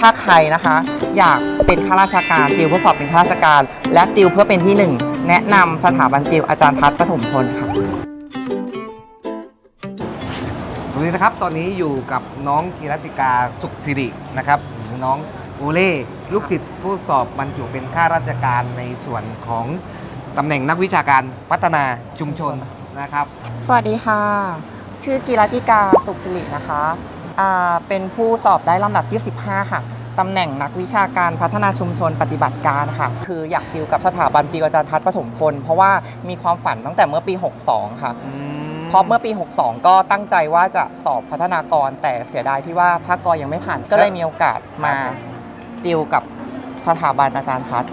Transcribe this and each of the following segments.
ถ้าใครนะคะ อยากเป็นข้าราชการติวเพื่อสอบเป็นข้าราชการ และติวเพื่อเป็นที่หนึ่งแนะนำสถาบันติวอาจารย์ทัศน์ปฐมพลค่ะสวัสดีนะครับตอนนี้อยู่กับน้องกีรติกาสุขสิรินะครับหรือน้องโอเล่ลูกศิษย์ผู้สอบบรรจุเป็นข้าราชการในส่วนของตำแหน่งนักวิชาการพัฒนาชุมชนนะครับ สวัสดีค่ะ ชื่อกีรติกาสุขสิรินะคะอ่า เป็นผู้สอบได้ลำดับที่ 15 ค่ะตำแหน่งนักวิชาการพัฒนาชุมชนปฏิบัติการค่ะ คืออยากติวกับสถาบันติวอาจารย์ทัศน์ปฐมพล เพราะว่ามีความฝันตั้งแต่เมื่อปี 62 ค่ะเพราะเมื่อปี 62 ก็ตั้งใจว่าจะสอบพัฒนากร แต่เสียดายที่ว่าภาคกรยังไม่ผ่าน ก็เลยมีโอกาสมาติวกับสถาบันอาจารย์ทัศน์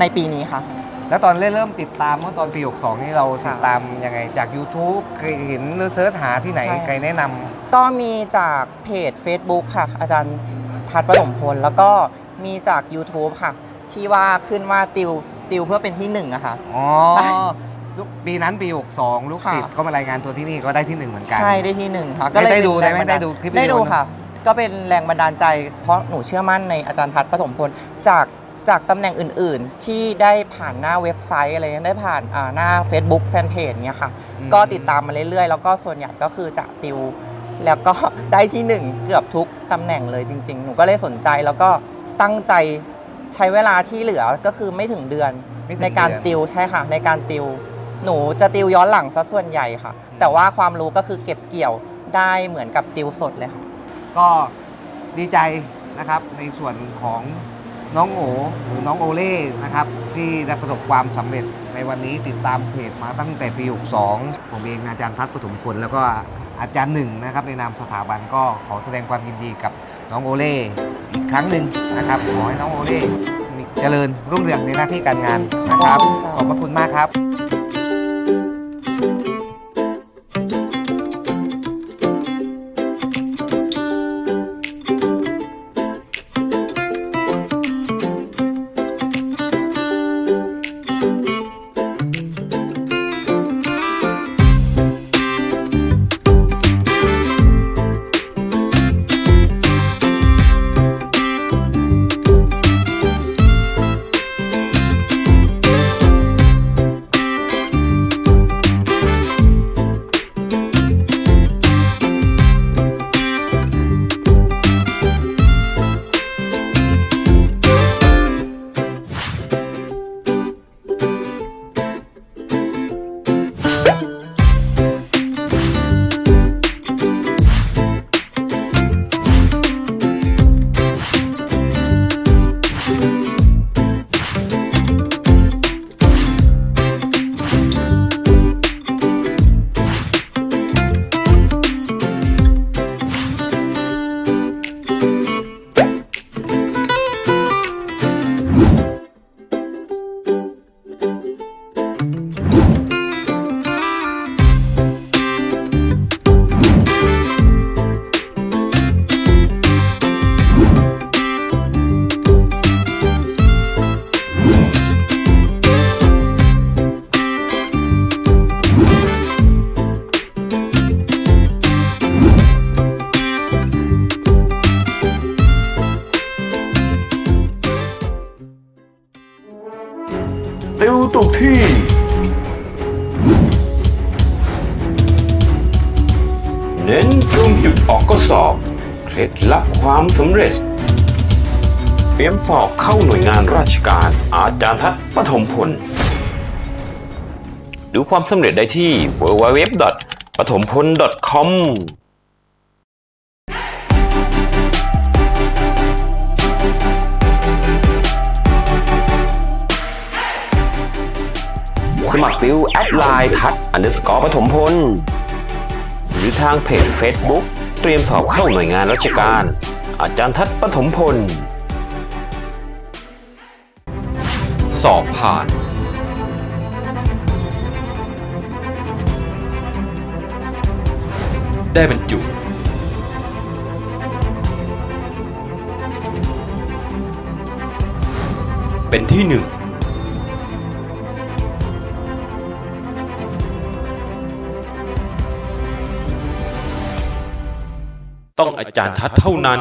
ในปีนี้ค่ะแล้วตอนเริ่มติดตามเมื่อตอนปี 62 นี่เราค่ะติดตามยังไงจาก YouTube เคยเห็นหรือเสิร์ชหาที่ไหนใช่ใครแนะนำ ก็มีจากเพจ Facebook ค่ะ อาจารย์ทัศน์ปฐมพล แล้วก็มีจาก YouTube ค่ะ ที่ว่าขึ้นว่าติวติวเพื่อเป็นที่หนึ่งอะค่ะ อ๋อใช่ลูกปีนั้นปี62ลูกค่ะ ศิษย์ก็มารายงานตัวที่นี่ก็ได้ที่หนึ่งเหมือนกัน ใช่ได้ที่หนึ่งค่ะได้ได้ดูเป็นแรงได้ไหมบันดาลได้ดูคลิปวิดีโอ ได้ดูนะค่ะ ก็เป็นแรงบันดาลใจ เพราะหนูเชื่อมั่นในอาจารย์ทัศน์ปฐมพลจากจากตำแหน่งอื่นๆ ที่ได้ผ่านหน้าเว็บไซต์อะไรเงี้ยได้ผ่านอ่าหน้า Facebook แฟนเพจเนี้ยค่ะอืมก็ติดตามมาเรื่อยๆ แล้วก็ส่วนใหญ่ก็คือจะติว แล้วก็ได้ที่หนึ่งเกือบทุกตำแหน่งเลยจริง ๆ หนูก็เลยสนใจแล้วก็ตั้งใจใช้เวลาที่เหลือก็คือไม่ถึงเดือนไม่ถึงในการเดือน ติวใช่ค่ะ ในการติว หนูจะติวย้อนหลังซะส่วนใหญ่ค่ะ แต่ว่าความรู้ก็คือเก็บเกี่ยวได้เหมือนกับติวสดเลยค่ะ ก็ดีใจนะครับในส่วนของน้องโอหรือน้องโอเล่นะครับ ที่ได้ประสบความสำเร็จในวันนี้ติดตามเพจมาตั้งแต่ปี 62 ผมเองอาจารย์ทัศน์ปฐมพลแล้วก็ อาจารย์หนึ่งนะครับในนามสถาบันก็ขอแสดงความยินดีกับน้องโอเล่อีกครั้งหนึ่งนะครับขอให้น้องโอเล่มีเจริญรุ่งเรืองในหน้าที่การงานนะครับ ขอบคุณค่ะขอบพระคุณมากครับ ตกที่ เน้นตรงจุดออกข้อสอบ เคล็ดลับความสำเร็จ เตรียมสอบเข้าหน่วยงานราชการ อาจารย์ทัศน์ปฐมพล ดูความสำเร็จได้ที่ www. ปฐมพล .com สมัครติวแอดไลน์ทัดอันเดอร์สกอร์ปฐมพล หรือทางเพจ Facebook เตรียมสอบเข้าหน่วยงานราชการ อาจารย์ทัดปฐมพล สอบผ่านได้บรรจุ เป็นที่หนึ่ง ต้องอาจารย์ทัดเท่านั้น